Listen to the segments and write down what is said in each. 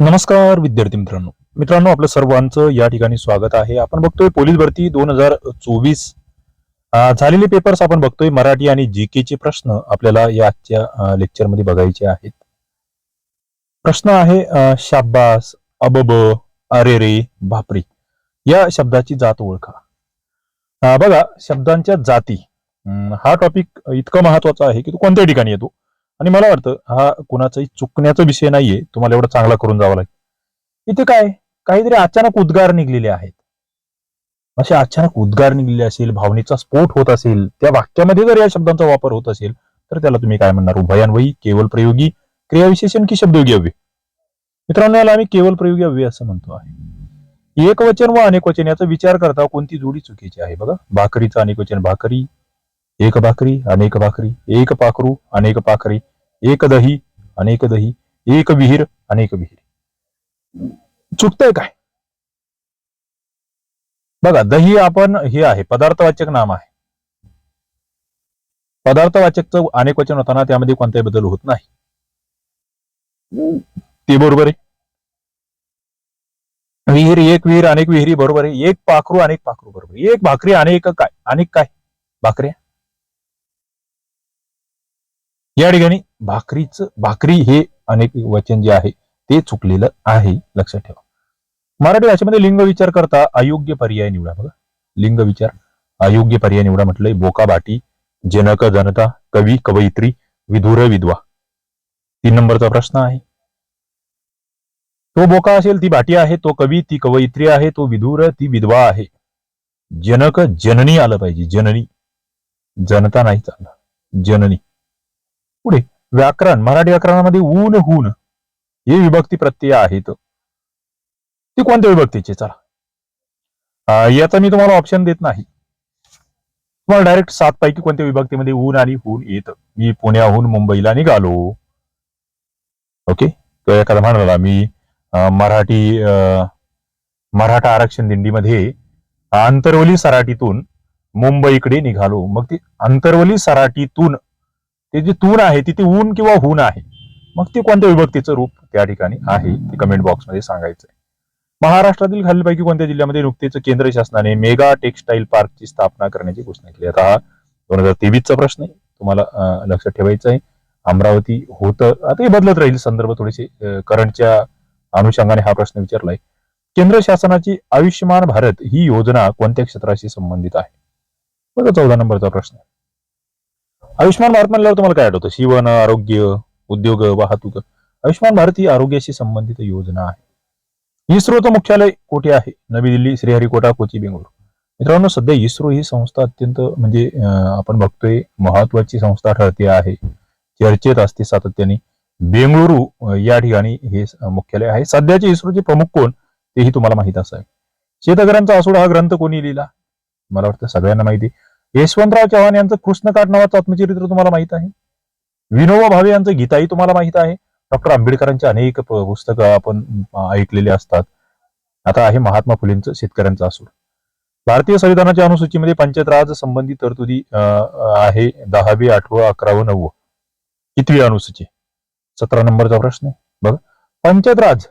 नमस्कार विद्यार्थी मित्रांनो. मित्रांनो आपलं सर्वांचं या ठिकाणी स्वागत आहे. आपण बघतोय पोलीस भरती दोन हजार चोवीस. झालेले पेपर्स आपण बघतोय मराठी आणि जीके चे प्रश्न आपल्याला या आजच्या लेक्चरमध्ये बघायचे आहेत. प्रश्न आहे शाब्बास अबब अरे रे भापरी या शब्दाची जात ओळखा. बघा शब्दांच्या जाती. हा टॉपिक इतका महत्त्वाचा आहे की तो कोणत्या ठिकाणी येतो. आणि मला वाटतं हा कुणाचाही चुकण्याचा विषय नाहीये. तुम्हाला एवढा चांगला करून जावा लागेल. इथे काय? काहीतरी अचानक उद्गार निघलेले आहेत. असे अचानक उद्गार निघलेले असेल भावनेचा स्फोट होत असेल त्या वाक्यामध्ये जर या शब्दांचा वापर होत असेल तर त्याला तुम्ही काय म्हणणार? उभयान्वयी केवळ प्रयोगी क्रियाविशेषण की शब्दयोगी अव्यय मित्रांनो याला आम्ही केवळ प्रयोगी अव्यय असं म्हणतो आहे. एक वचन व अनेक वचन याचा विचार करता कोणती जोडी चुकीची आहे? बघा भाकरीचं अनेक वचन भाकरी एक भाकरी अनेक भाकरी. एक पाखरू अनेक पाखरी. एक दही अनेक दही. एक विहीर अनेक विहीर. चुकतंय काय? बघा दही आपण हे आहे पदार्थवाचक नाम आहे. पदार्थवाचकचं अनेक वचन होताना त्यामध्ये कोणताही बदल होत नाही. ते बरोबर आहे. विहीर एक विहीर अनेक विहिरी बरोबर आहे. एक पाखरू अनेक पाखरू बरोबर एक भाकरी अनेक काय? अनेक काय? भाकऱ्या? या ठिकाणी भाकरीच भाकरी हे अनेक वचन जे आहे ते चुकलेलं आहे. लक्षात ठेवा. मराठी भाषेमध्ये लिंग विचार करता अयोग्य पर्याय निवडा बघा. लिंग विचार अयोग्य पर्याय निवडा म्हटलंय. बोका बाटी जनक जनता कवी कवयित्री विधुर विधवा. तीन नंबरचा प्रश्न आहे. तो बोका असेल ती बाटी आहे तो कवी ती कवयित्री आहे तो विधुर ती विधवा आहे. जनक जननी आलं पाहिजे. जननी. जनता नाही चालणार. जननी. पुढे व्याकरण मराठी व्याकरणामध्ये ऊन हून हे विभक्ती प्रत्यय आहेत. ते कोणत्या विभक्तीचे? चला. याचा मी तुम्हाला ऑप्शन देत नाही. तुम्हाला डायरेक्ट सात पैकी कोणत्या विभक्तीमध्ये ऊन आणि हून येत? मी पुण्याहून मुंबईला निघालो. ओके तो एखादा म्हणाला मी मराठी अं, मराठा आरक्षण दिंडीमध्ये आंतरवली सराटीतून मुंबईकडे निघालो. मग ती आंतरवली सराटीतून ते जे तून आहे तिथे ऊन किंवा हून आहे. मग ते कोणत्या विभक्तीचं रूप त्या ठिकाणी आहे ते कमेंट बॉक्समध्ये सांगायचंय. महाराष्ट्रातील खालीलपैकी कोणत्या जिल्ह्यामध्ये नुकतेच केंद्र शासनाने मेगा टेक्सटाईल पार्कची स्थापना करण्याची घोषणा केली आता हा दोन हजार तेवीसचा प्रश्न आहे. तुम्हाला लक्षात ठेवायचं आहे. अमरावती होतं. आता हे बदलत राहील संदर्भ थोडेसे करंटच्या अनुषंगाने हा प्रश्न विचारलाय. केंद्र शासनाची आयुष्यमान भारत ही योजना कोणत्या क्षेत्राशी संबंधित आहे? बघा चौदा नंबरचा प्रश्न. आयुष्यमान भारत म्हणल्यावर तुम्हाला काय आठवतं? शिवण आरोग्य उद्योग वाहतूक. आयुष्यमान भारत ही आरोग्याशी संबंधित योजना आहे. इस्रोचं मुख्यालय कुठे आहे? नवी दिल्ली श्रीहरिकोटा कोची बेंगळूर. मित्रांनो सध्या इस्रो ही संस्था अत्यंत म्हणजे आपण बघतोय महत्वाची संस्था ठरते आहे. चर्चेत असते सातत्याने. बेंगळुरू या ठिकाणी हे मुख्यालय आहे. सध्याचे इस्रोचे प्रमुख कोण? तेही तुम्हाला माहीत असावे. शेतकऱ्यांचा आसूड हा ग्रंथ कोणी लिहिला? मला वाटतं सगळ्यांना माहिती आहे. यशवंतराव चव्हाण यांचं कृष्णकाठ नावाचं आत्मचरित्र तुम्हाला माहीत आहे. विनोबा भावे यांचं गीताही तुम्हाला माहीत आहे. डॉक्टर आंबेडकरांची अनेक पुस्तकं आपण ऐकलेली असतात. आता आहे महात्मा फुलेंचं शेतकऱ्यांचा असूड भारतीय संविधानाच्या अनुसूचीमध्ये पंचायत राज संबंधित तरतुदी अं, आहे. दहावी आठवं अकरावं नववं. कितवी अनुसूची? सतरा नंबरचा प्रश्न आहे. बघा. पंचायत राज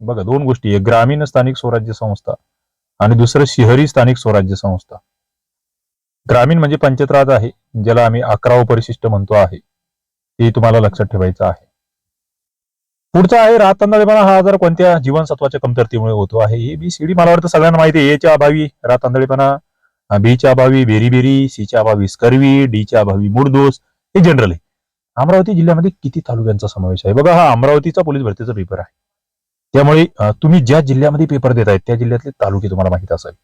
बघा दोन गोष्टी. आहे ग्रामीण स्थानिक स्वराज्य संस्था आणि दुसरं शहरी स्थानिक स्वराज्य संस्था. ग्रामीण म्हणजे पंचायत राज आहे ज्याला आम्ही अकरावं परिशिष्ट म्हणतो आहे. ते तुम्हाला लक्षात ठेवायचं आहे. पुढचा आहे रातांदळेपणा हा आजार कोणत्या जीवनसत्वाच्या कमतरतेमुळे होतो आहे? ए बी सी डी मला वाटतं सगळ्यांना माहिती आहे एच्या अभावी रातांदळेपणा बीच्या अभावी बेरीबेरी सीच्या अभावी स्कर्वी डीच्या अभावी मूळदोष हे जनरल आहे. अमरावती जिल्ह्यामध्ये किती तालुक्यांचा समावेश आहे? बघा हा अमरावतीचा पोलीस भरतीचा पेपर आहे. त्यामुळे तुम्ही ज्या जिल्ह्यामध्ये पेपर देत आहेत त्या जिल्ह्यातले तालुके तुम्हाला माहीत असावे.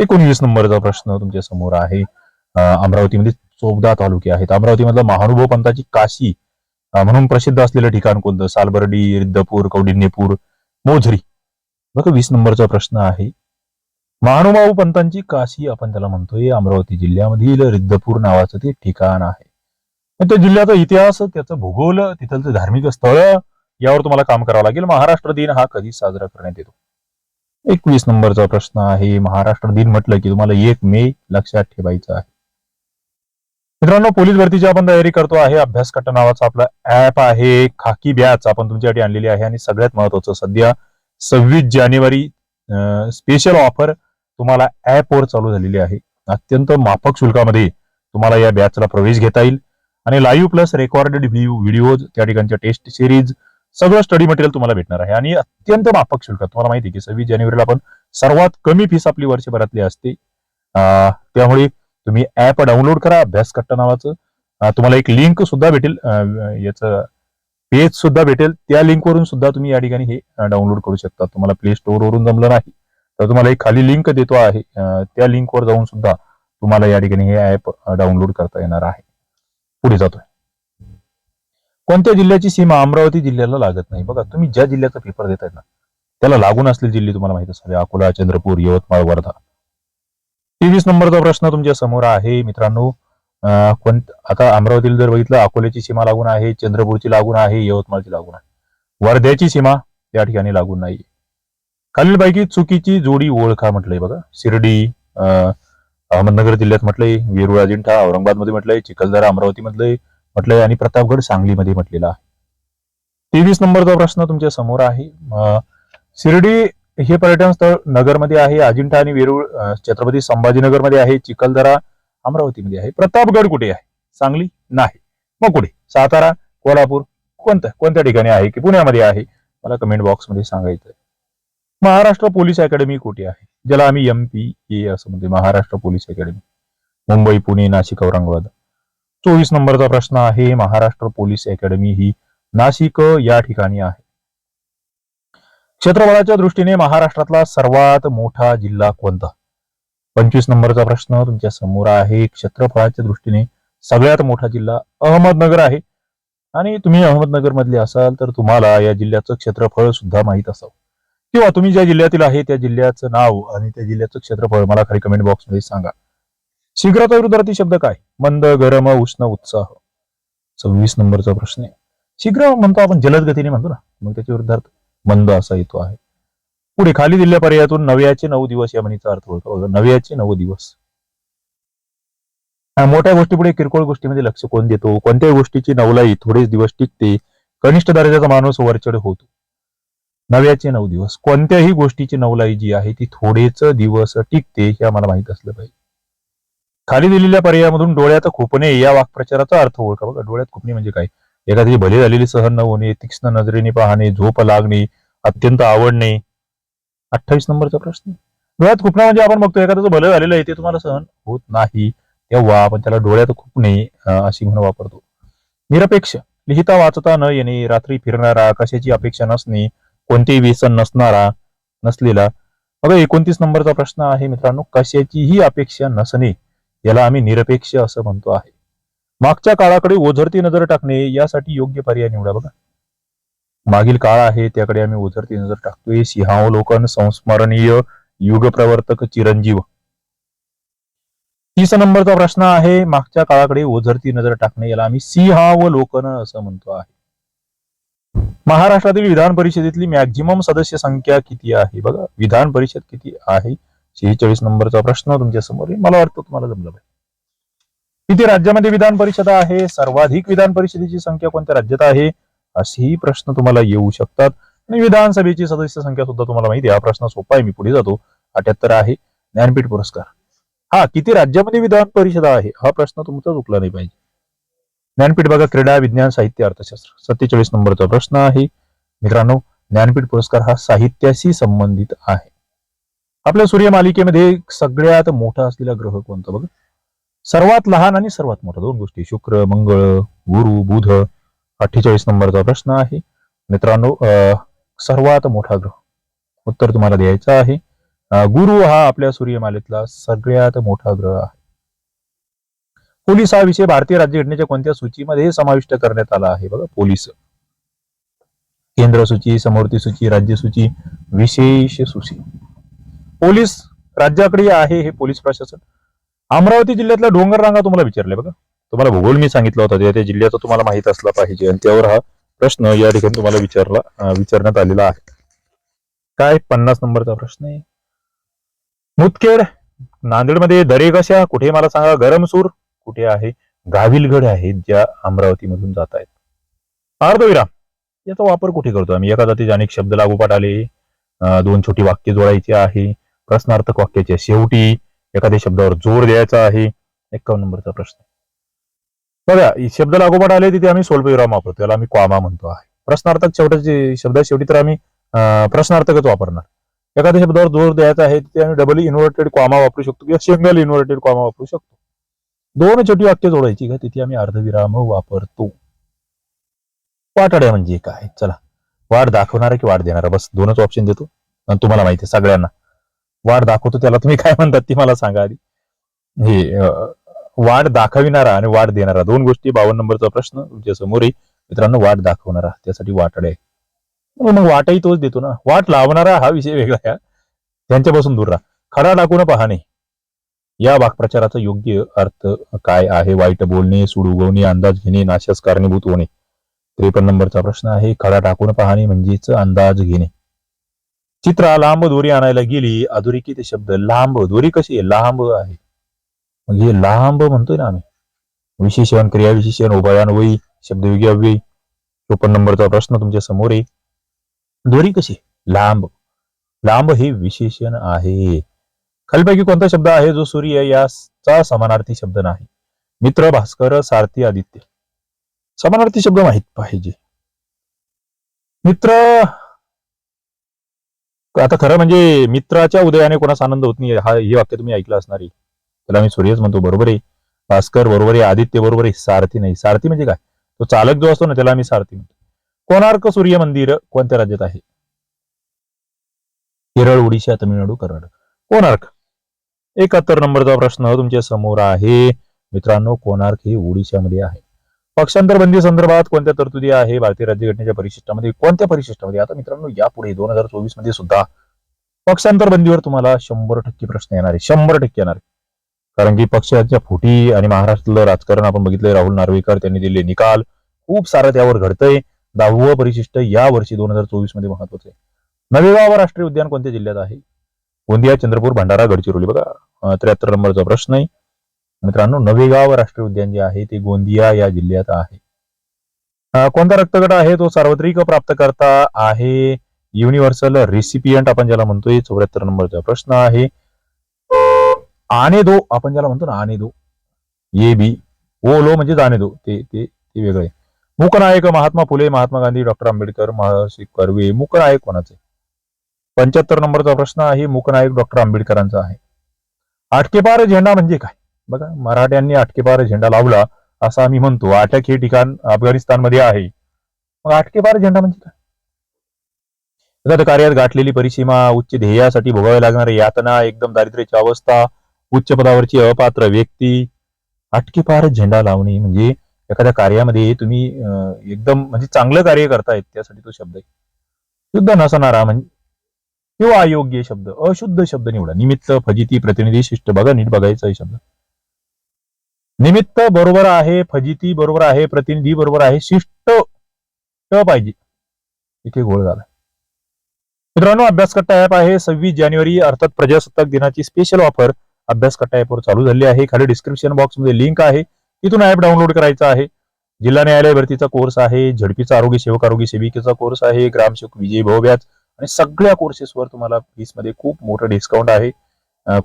एकोणवीस नंबरचा प्रश्न तुमच्यासमोर आहे. अमरावतीमध्ये चोबदा तालुके आहेत. अमरावतीमधलं महानुभव पंथाची काशी म्हणून प्रसिद्ध असलेलं ठिकाण कोणतं? सालबर्डी रिद्धपूर कौडिन्यपूर मोझरी. बघा वीस नंबरचा प्रश्न आहे. महानुभाव पंतांची काशी आपण त्याला म्हणतोय. अमरावती जिल्ह्यामधील रिद्धपूर नावाचं ते ठिकाण आहे. त्या जिल्ह्याचा इतिहास त्याचं भूगोल तिथलचं धार्मिक स्थळ यावर तुम्हाला काम करावं लागेल. महाराष्ट्र दिन हा कधी साजरा करण्यात येतो. एकवीस नंबरचा प्रश्न आहे. महाराष्ट्र दिन म्हटलं की तुम्हाला एक मे लक्षात ठेवायचं आहे. मित्रांनो पोलीस भरतीची आपण तयारी करतो आहे. अभ्यास कट्टा नावाचा आपला ऍप आहे. खाकी बॅच आपण तुमच्यासाठी आणलेली आहे. आणि सगळ्यात महत्वाचं सध्या सव्वीस जानेवारी स्पेशल ऑफर तुम्हाला ऍप वर चालू झालेली आहे. अत्यंत माफक शुल्कामध्ये तुम्हाला या बॅचला प्रवेश घेता येईल. आणि लाईव्ह प्लस रेकॉर्डेड व्हिडिओज त्या ठिकाणच्या टेस्ट सिरीज सगळं स्टडी मटेरियल तुम्हाला भेटणार आहे. आणि अत्यंत माफक शुल्क तुम्हाला माहिती आहे की सव्वीस जानेवारीला आपण सर्वात कमी फीस आपली वर्षभरातली असते. त्यामुळे तुम्ही ऍप डाउनलोड करा अभ्यास कट्टा नावाचं. तुम्हाला एक लिंक सुद्धा भेटेल. याचं पेज सुद्धा भेटेल. त्या लिंक वरून सुद्धा तुम्ही या ठिकाणी हे डाउनलोड करू शकता. तुम्हाला प्ले स्टोर वरून जमलं नाही तर तुम्हाला एक खाली लिंक देतो आहे. त्या लिंक वर जाऊन सुद्धा तुम्हाला या ठिकाणी हे ऍप डाउनलोड करता येणार आहे. पुढे जातोय. कोणत्या जिल्ह्याची सीमा अमरावती जिल्ह्याला लागत नाही? बघा तुम्ही ज्या जिल्ह्याचा पेपर देताय ना त्याला लागून असलेली जिल्हे तुम्हाला माहीत असावे. अकोला चंद्रपूर यवतमाळ वर्धा. तेवीस नंबरचा प्रश्न तुमच्यासमोर आहे मित्रांनो. कोण आता अमरावतीला जर बघितलं अकोल्याची सीमा लागून आहे चंद्रपूरची लागून आहे यवतमाळची लागून आहे. वर्ध्याची सीमा या ठिकाणी लागून नाही. खालीलपैकी चुकीची जोडी ओळखा म्हटलंय बघा. शिर्डी अं, अहमदनगर जिल्ह्यात म्हटलंय वेरुळ अजिंठा औरंगाबादमध्ये म्हटलंय चिखलदरा अमरावती मधलंय म्हटलंय आणि प्रतापगड सांगलीमध्ये म्हटलेलं आहे. तेवीस नंबरचा प्रश्न तुमच्यासमोर आहे अं, शिर्डी हे पर्यटन स्थळ नगरमध्ये आहे अजिंठा आणि वेरूळ छत्रपती संभाजीनगरमध्ये आहे चिखलदरा अमरावतीमध्ये आहे. प्रतापगड कुठे आहे? सांगली नाही. मग कुठे? सातारा कोल्हापूर कोणतं? कोणत्या ठिकाणी आहे की पुण्यामध्ये आहे? मला कमेंट बॉक्समध्ये सांगायचं महाराष्ट्र पोलीस अकॅडमी कुठे आहे? ज्याला आम्ही एम पी ए असं म्हणतो महाराष्ट्र पोलीस अकॅडमी. मुंबई पुणे नाशिक औरंगाबाद. चोवीस नंबरचा प्रश्न आहे. महाराष्ट्र पोलीस अकॅडमी ही नाशिक या ठिकाणी आहे. क्षेत्रफळाच्या दृष्टीने महाराष्ट्रातला सर्वात मोठा जिल्हा कोणता? पंचवीस नंबरचा प्रश्न तुमच्यासमोर आहे. क्षेत्रफळाच्या दृष्टीने सगळ्यात मोठा जिल्हा अहमदनगर आहे. आणि तुम्ही अहमदनगर मधले असाल तर तुम्हाला या जिल्ह्याचं क्षेत्रफळ सुद्धा माहीत असावं. किंवा तुम्ही ज्या जिल्ह्यातील आहे त्या जिल्ह्याचं नाव आणि त्या जिल्ह्याचं क्षेत्रफळ मला खाली कमेंट बॉक्समध्ये सांगा. शीघ्रता विरुद्धार्थी शब्द काय? मंद गरम उष्ण उत्साह. सव्वीस नंबरचा प्रश्न आहे. शीघ्र म्हणतो आपण जलद गतीने म्हणतो ना मग त्याच्या विरुद्धार्थ मंद असा येतो आहे. पुढे खाली दिलेल्या पर्यायातून नव्याचे नऊ दिवस या म्हणीचा अर्थ होतो नव्याचे नऊ दिवस. हा, मोठ्या गोष्टी पुढे किरकोळ गोष्टीमध्ये लक्ष कोण देतो? कोणत्याही गोष्टीची नवलाई थोडेच दिवस टिकते. कनिष्ठ दर्जाचा माणूस वरचढ होतो. नव्याचे नऊ दिवस. कोणत्याही गोष्टीची नवलाई जी आहे ती थोडेच दिवस टिकते हे आम्हाला माहीत असलं पाहिजे. खाली दिलेल्या पर्यायामधून डोळ्यात खुपणे या वाक्प्रचाराचा अर्थ ओळखा. बघा डोळ्यात खुपणे म्हणजे काय? एखादी भले झालेली सहन न होणे तीक्ष्ण नजरेने पाहणे झोप लागणे अत्यंत आवडणे. अठ्ठावीस नंबरचा प्रश्न. डोळ्यात खुपणं म्हणजे आपण बघतो एखाद्याचं भलं झालेलं आहे ते तुम्हाला सहन होत नाही. तेव्हा आपण त्याला डोळ्यात खुपणे अशी म्हणून वापरतो. निरपेक्ष. लिहिता वाचता न येणे रात्री फिरणारा कशाची अपेक्षा नसणे कोणतेही व्यसन नसणारा नसलेला. बघा एकोणतीस नंबरचा प्रश्न आहे मित्रांनो. कशाचीही अपेक्षा नसणे. याला आम्ही निरपेक्ष असं म्हणतो आहे. मागच्या काळाकडे ओझरती नजर टाकणे यासाठी योग्य पर्याय निवडा बघा. मागील काळ आहे त्याकडे आम्ही ओझरती नजर टाकतोय. सिंहावलोकन संस्मरणीय युग प्रवर्तक चिरंजीव. तीस नंबरचा प्रश्न आहे मागच्या काळाकडे ओझरती नजर टाकणे याला आम्ही सिंहावलोकन असं म्हणतो आहे. महाराष्ट्रातील विधान परिषदेतली मॅक्झिमम सदस्य संख्या किती आहे? बघा विधान परिषद किती आहे? शेहेचाळीस नंबरचा प्रश्न तुमच्यासमोर मला वाटतं तुम्हाला जमलं पाहिजे. किती राज्यामध्ये विधान परिषद आहे? सर्वाधिक विधान परिषदेची संख्या कोणत्या राज्यात आहे? असेही प्रश्न तुम्हाला येऊ शकतात. आणि विधानसभेची सदस्य संख्या सुद्धा तुम्हाला माहिती आहे. हा प्रश्न सोपा आहे. मी पुढे जातो. अठ्याहत्तर आहे. ज्ञानपीठ पुरस्कार. हा किती राज्यामध्ये विधान परिषद आहे? हा प्रश्न तुमचा चुकला नाही पाहिजे. ज्ञानपीठ बघा क्रीडा विज्ञान साहित्य अर्थशास्त्र. सत्तेचाळीस नंबरचा प्रश्न आहे. मित्रांनो ज्ञानपीठ पुरस्कार हा साहित्याशी संबंधित आहे. आपल्या सूर्यमालिकेमध्ये सगळ्यात मोठा असलेला ग्रह कोणता बघ? सर्वात लहान आणि सर्वात मोठा. दोन गोष्टी. शुक्र मंगळ गुरु बुध. अठ्ठेचाळीस नंबरचा प्रश्न आहे. मित्रांनो सर्वात मोठा ग्रह. उत्तर तुम्हाला द्यायचं आहे. गुरु हा आपल्या सूर्यमालेतला सगळ्यात मोठा ग्रह आहे. पोलीस हा विषय भारतीय राज्यघटनेच्या कोणत्या सूचीमध्ये समाविष्ट करण्यात आला आहे बघा? पोलीस. केंद्र सूची समवर्ती सूची राज्य सूची विशेष सूची. पोलीस राज्याकडे आहे हे पोलीस प्रशासन. अमरावती जिल्ह्यातल्या डोंगर रांगा तुम्हाला विचारले बघा. तुम्हाला भूगोल मी सांगितलं होता. त्या- जिल्ह्याचा तुम्हाला माहीत असला पाहिजे. आणि त्यावर हा प्रश्न या ठिकाणी तुम्हाला विचारला विचारण्यात आलेला आहे. काय? पन्नास नंबरचा प्रश्न आहे. मुतखेड नांदेडमध्ये दरे कशा? कुठे? मला सांगा. गरमसूर कुठे आहे? गाविलगड आहेत ज्या अमरावतीमधून जात आहेत. अर्धविराम याचा वापर कुठे करतो आम्ही? एका जातीचे अनेक शब्द लागोपाठ आले दोन छोटी वाक्य जोडायची आहे. प्रश्नार्थक वाक्याच्या शेवटी एखाद्या शब्दावर जोर द्यायचा आहे. एक्कावन्न नंबरचा प्रश्न. बघा शब्द लागोपाठ आले तिथे आम्ही स्वल्पविराम वापरतो. त्याला आम्ही क्वामा म्हणतो आहे. प्रश्नार्थक शेवटाचे शब्द शेवटी तर आम्ही प्रश्नार्थकच वापरणार. एखाद्या शब्दावर जोर द्यायचा आहे तिथे आम्ही डबल इन्व्हर्टेड क्वामा वापरू शकतो किंवा सिंगल इन्व्हर्टेड क्वामा वापरू शकतो. दोन छोटी वाक्य जोडायची का तिथे आम्ही अर्धविराम वापरतो. वाटाड्या म्हणजे काय? चला. वाट दाखवणारा की वाट देणारा? बस दोनच ऑप्शन देतो. आणि तुम्हाला माहिती आहे सगळ्यांना. वाट दाखवतो त्याला. तुम्ही काय म्हणतात ती मला सांगा आधी. हे वाढ वाट दाखविणारा आणि वाट देणारा. दोन गोष्टी बावन्न नंबरचा प्रश्न तुमच्यासमोर आहे. मित्रांनो वाट दाखवणारा. त्यासाठी वाटाडे आहे. हो, मग वाटही तोच देतो ना. वाट लावणारा हा विषय वेगळा आहे. हा. त्यांच्यापासून दूर राहा. खडा टाकून पाहणे. या वाक्प्रचाराचा योग्य अर्थ काय आहे? वाईट बोलणे सूड उगवणे अंदाज घेणे नाशास कारणीभूत होणे. त्रेपन्न नंबरचा प्रश्न आहे. खडा टाकून पाहणे म्हणजेच अंदाज घेणे. चित्रा लांब दोरी आणायला गेली. अधोरेखित शब्द? लांब दोरी कशी आहे? लांब आहे. मग हे लांब म्हणतोय ना आम्ही. विशेषण क्रिया विशेषण उभयान्वयी शब्दयोगी अव्ययी चोपन्न नंबरचा प्रश्न तुमच्यासमोर आहे. दोरी कशी लांब. लांब हे विशेषण आहे. खालीपैकी कोणता शब्द आहे? जो सूर्य याचा समानार्थी शब्द नाही. मित्र भास्कर सारथी आदित्य. समानार्थी शब्द माहीत पाहिजे. मित्र आता खरं म्हणजे मित्राच्या उदयाने कोणाचा आनंद होत नाही हा हे वाक्य तुम्ही ऐकलं असणार आहे. त्याला मी सूर्यच म्हणतो बरोबर आहे. भास्कर बरोबर आहे. आदित्य बरोबर आहे. सारथी नाही. सारथी म्हणजे काय? तो चालक जो असतो ना त्याला आम्ही सारथी म्हणतो. कोणार्क सूर्य मंदिर कोणत्या राज्यात आहे? केरळ ओडिशा तमिळनाडू कर्नाटक. कोणार्क? एकाहत्तर नंबरचा प्रश्न तुमच्यासमोर आहे. मित्रांनो कोणार्क हे ओडिशामध्ये आहे. पक्षांतर बंदी संदर्भात कोणत्या तरतुदी आहे? भारतीय राज्यघटनेच्या परिशिष्टामध्ये कोणत्या परिशिष्टामध्ये? आता मित्रांनो यापुढे दोन हजार चोवीसमध्ये सुद्धा पक्षांतर बंदीवर तुम्हाला शंभर टक्के प्रश्न येणार आहे शंभर टक्के येणार कारण की पक्षाच्या फुटी आणि महाराष्ट्रातलं राजकारण आपण बघितलंय. राहुल नार्वेकर त्यांनी दिले निकाल. खूप सारं त्यावर घडतंय. दहावं परिशिष्ट या वर्षी दोन हजार चोवीसमध्ये महत्वाचं आहे. नवेगाव राष्ट्रीय उद्यान कोणत्या जिल्ह्यात आहे? गोंदिया चंद्रपूर भंडारा गडचिरोली. बघा त्र्याहत्तर नंबरचा प्रश्न आहे. मित्रांनो नवेगाव राष्ट्रीय उद्यान जे आहे ते गोंदिया या जिल्ह्यात आहे. कोणता रक्तगट आहे? तो सार्वत्रिक प्राप्तकर्ता आहे. युनिव्हर्सल रेसिपियंट आपण ज्याला म्हणतोय चौऱ्याहत्तर नंबरचा प्रश्न आहे. आने दो आपण ज्याला म्हणतो ना आने दो ए बी ओ लो म्हणजे आने दो ते ते ते वेगळे. मूकनायक महात्मा फुले महात्मा गांधी डॉक्टर आंबेडकर महर्षी कर्वे. मूकनायक कोणाचे? पंच्याहत्तर नंबरचा प्रश्न आहे. मूकनायक डॉक्टर आंबेडकरांचा आहे. आटकेपार झेंडा म्हणजे काय? बघा मराठ्यांनी आटकेपार झेंडा लावला असं आम्ही म्हणतो. अटक हे ठिकाण अफगाणिस्तानमध्ये आहे. मग आटकेपार झेंडा म्हणजे काय? एखाद्या कार्यात गाठलेली परिसीमा उच्च ध्येयासाठी भोगावी लागणारी यातना एकदम दारिद्र्याची अवस्था उच्च पदावरची अपात्र व्यक्ती. आटकेपार झेंडा लावणे म्हणजे एखाद्या कार्यामध्ये तुम्ही एकदम म्हणजे चांगलं कार्य करतायत त्यासाठी तो शब्द आहे. शुद्ध नसणारा म्हणजे किंवा अयोग्य शब्द अशुद्ध शब्द निवडा. निमित्त फजिती प्रतिनिधी शिष्ट बघा नीट बघायचा शब्द. निमित्त बरोबर आहे फजिती बरोबर आहे प्रतिनिधी बरोबर आहे शिष्ट ट पाहिजे. इथे गोळ झाला. मित्रांनो अभ्यास कट्टा ऍप आहे. सव्वीस जानेवारी अर्थात प्रजासत्ताक दिनाची स्पेशल ऑफर अभ्यास कट्टा ऍपवर चालू झाली आहे. खाली डिस्क्रिप्शन बॉक्समध्ये लिंक आहे. तिथून ऍप डाउनलोड करायचा आहे. जिल्हा न्यायालय भरतीचा कोर्स आहे. झडपीचा आरोग्य सेवक आरोग्य सेविकेचा कोर्स आहे. ग्रामसेवक विजय भाऊब्याज आणि सगळ्या कोर्सेसवर तुम्हाला फीसमध्ये खूप मोठं डिस्काउंट आहे.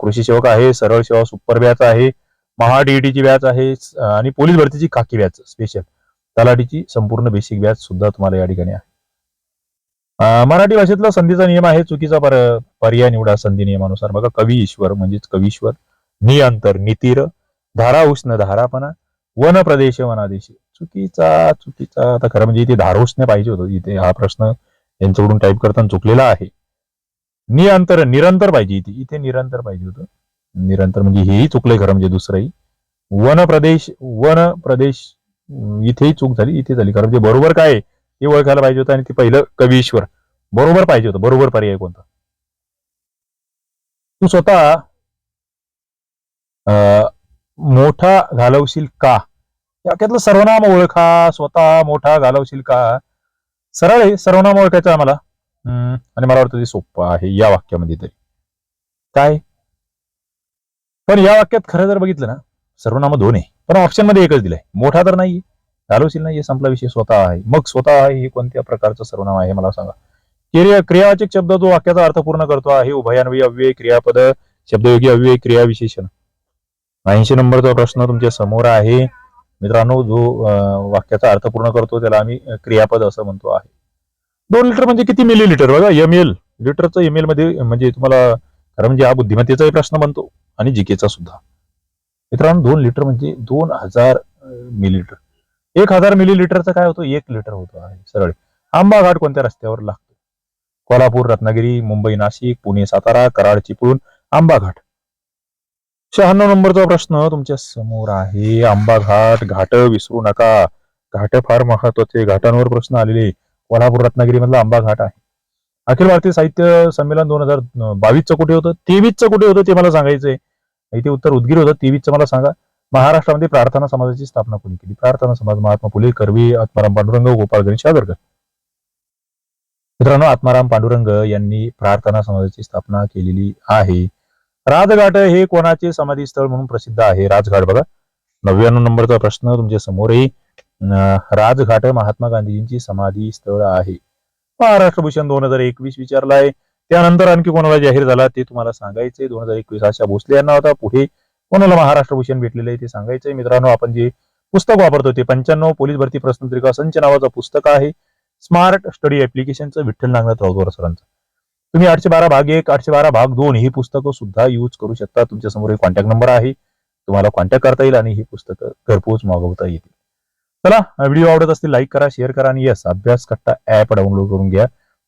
कृषी सेवक आहे सरळ सेवा सुपर बॅच आहे. महा डीईटीची बॅच आहे आणि पोलीस भरतीची खाकी बॅच स्पेशल तलाठीची संपूर्ण बेसिक बॅच सुद्धा तुम्हाला या ठिकाणी आहे. मराठी भाषेतला संधीचा नियम आहे चुकीचा पर- पर्याय निवडा संधी नियमानुसार. बघा कवी ईश्वर म्हणजेच कवीश्वर निअंतर नितीर धारा उष्ण धारापणा वन प्रदेश वनादेश. चुकीचा चुकीचा आता खरं म्हणजे इथे धारोष्ण पाहिजे होतं. इथे हा प्रश्न यांच्याकडून टाईप करताना चुकलेला आहे. निअंतर निरंतर पाहिजे इथे. इथे निरंतर पाहिजे होतं. निरंतर म्हणजे हेही चुकलंय खरं म्हणजे दुसरंही. वन प्रदेश वन प्रदेश इथेही चूक झाली इथे झाली. खरं म्हणजे बरोबर काय ते हे ओळखायला पाहिजे होतं आणि ते पहिलं कवीश्वर बरोबर पाहिजे होतं. बरोबर पर्याय कोणता? तू स्वतः अं, मोठा घालवशील का? याच्यातलं सर्वनाम ओळखा. स्वतः मोठा घालवशील का? सरळ आहे. सर्वनाम ओळखायचं आम्हाला. हम्म, आणि मला वाटतं ते सोपं आहे या वाक्यामध्ये तरी. काय? पण या वाक्यात खरं जर बघितलं ना सर्वनाम दोन आहे. पण ऑप्शनमध्ये एकच दिलंय. मोठा तर नाहीये. घालवशील नाही संपला विषय स्वतः आहे. मग स्वतः आहे हे कोणत्या प्रकारचं सर्वनाम आहे मला सांगा. क्रिया क्रियावाचक शब्द जो वाक्याचा अर्थ पूर्ण करतो आहे उभयान्वयी अव्यय क्रियापद शब्दयोगी अव्यय क्रिया विशेषण ऐंशी नंबरचा प्रश्न तुमच्यासमोर आहे. मित्रांनो जो वाक्याचा अर्थ पूर्ण करतो त्याला आम्ही क्रियापद असं म्हणतो आहे. दोन लिटर म्हणजे किती मिली लिटर बघा एम एल लिटरचं एम एलमध्ये म्हणजे तुम्हाला खरं म्हणजे हा बुद्धिमत्तेचाही प्रश्न बनतो आणि जिकेचा सुद्धा. मित्रांनो दोन लिटर म्हणजे दोन हजार मिलीलिटर एक हजार मिलीलिटरचं काय होतं? एक लिटर होतं आहे सरळ. आंबा घाट कोणत्या रस्त्यावर लागतो? कोल्हापूर रत्नागिरी मुंबई नाशिक पुणे सातारा कराड चिपळूण आंबा घाट शहाण्णव नंबरचा प्रश्न तुमच्यासमोर आहे. आंबा घाट घाट विसरू नका. घाट फार महत्त्वाचे घाटांवर प्रश्न आलेले. कोल्हापूर रत्नागिरी मधला आंबा घाट आहे. अखिल भारतीय साहित्य संमेलन दोन हजार बावीसचं कुठे होतं? तेवीसचं कुठे होतं ते मला सांगायचंय. इथे उत्तर उदगीर होतं तेवीसचं मला सांगा. महाराष्ट्रामध्ये प्रार्थना समाजाची स्थापना कोणी केली? प्रार्थना समाज महात्मा फुले कर्वे आत्माराम पांडुरंग गोपाळ गणेश आगरकर. मित्रांनो आत्माराम पांडुरंग यांनी प्रार्थना समाजाची स्थापना केलेली आहे. राजघाट हे कोणाचे समाधी स्थळ म्हणून प्रसिद्ध आहे? राजघाट बघा. नव्याण्णव नंबरचा प्रश्न तुमच्यासमोर आहे. राजघाट महात्मा गांधीजींची समाधी स्थळ आहे. महाराष्ट्र भूषण दोन हजार एकवीस विचारला आहे त्यानंतर आणखी कोणाला जाहीर झाला ते तुम्हाला सांगायचंय. दोन हजार एकवीस आशा भोसले यांना होता पुढे कोणाला महाराष्ट्र भूषण भेटलेलं आहे ते सांगायचंय. मित्रांनो आपण जे पुस्तक वापरतो ते पंच्याण्णव पोलीस भरती प्रश्नपत्रिका संच नावाचं पुस्तक आहे. स्मार्ट स्टडी ऍप्लिकेशनचं विठ्ठल नागनाथ राऊतवार सरांचं. तुम्ही आठशे बारा भाग एक आठशे बारा भाग दोन ही पुस्तकं सुद्धा युज करू शकता. तुमच्यासमोर एक कॉन्टॅक्ट नंबर आहे. तुम्हाला कॉन्टॅक्ट करता येईल आणि ही पुस्तकं घरपोच मागवता येतील. चला व्हिडिओ आवडत असतील लाईक करा शेअर करा आणि यस अभ्यास कट्टा ऍप डाउनलोड करून घ्या.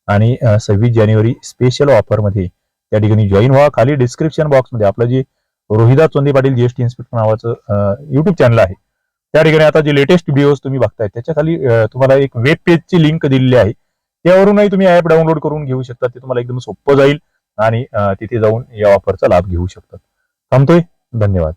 आणि सव्वीस जानेवारी स्पेशल ऑफरमध्ये त्या ठिकाणी जॉईन व्हा. खाली डिस्क्रिप्शन बॉक्समध्ये आपलं जे रोहिदा चोंदे पाटील जीएसटी इन्स्पेक्टर नावाचं युट्यूब चॅनल आहे. त्या ठिकाणी आता जे लेटेस्ट व्हिडिओज तुम्ही बघताय त्याच्याखाली तुम्हाला एक वेब पेजची लिंक दिलेली आहे. त्यावरूनही तुम्ही ऍप डाउनलोड करून घेऊ शकता. ते तुम्हाला एकदम सोपं जाईल आणि तिथे जाऊन या ऑफरचा लाभ घेऊ शकता थांबतोय. धन्यवाद.